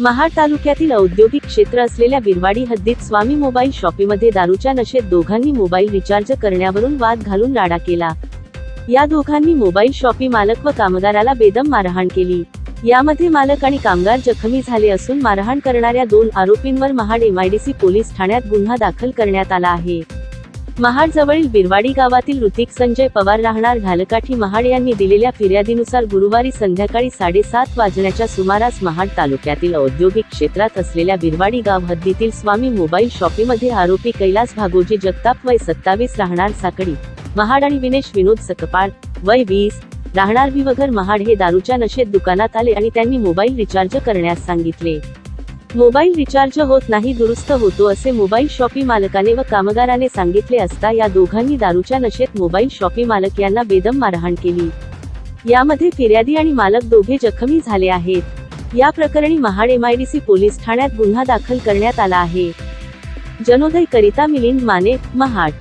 महाड तालुक्यातील औद्योगिक क्षेत्र असलेल्या बिरवाडी हद्दीत स्वामी मोबाईल शॉपीमध्ये दारूच्या नशेत दोघांनी मोबाईल रिचार्ज करण्यावरून वाद घालून राडा केला. या दोघांनी मोबाईल शॉपी मालक व कामगाराला बेदम मारहाण केली. यामध्ये मालक आणि कामगार जखमी झाले असून मारहाण करणाऱ्या दोन आरोपींवर महाड एमआयडीसी पोलीस ठाण्यात गुन्हा दाखल करण्यात आला आहे. महाडजवळील बिरवाडी गावातील ऋतिक संजय पवार राहणार घालकाठी महाड यांनी दिलेल्या फिर्यादीनुसार गुरुवारी संध्याकाळी साडेसात वाजण्याच्या सुमारास महाड तालुक्यातील औद्योगिक क्षेत्रात असलेल्या बिरवाडी गाव हद्दीतील स्वामी मोबाईल शॉपीमध्ये आरोपी कैलास भागोजी जगताप वय सत्तावीस राहणार साकडी महाड आणि विनेश विनोद सकपाळ वय वीस राहणार विवघर महाड हे दारूच्या नशेत दुकानात आले आणि त्यांनी मोबाईल रिचार्ज करण्यास सांगितले. मोबाईल रिचार्ज होत नाही दुरुस्त होतो असे मोबाईल शॉपी मालकाने व कामगाराने सांगितले असता या दोघांनी दारूच्या नशेत मोबाईल शॉपी मालक यांना बेदम मारहाण केली. यामध्ये फिर्यादी आणि मालक दोघे जखमी झाले आहेत. या प्रकरणी महाड एमआयडीसी पोलीस ठाण्यात गुन्हा दाखल करण्यात आला आहे. जनोदय करिता मिलिंद माने महाड.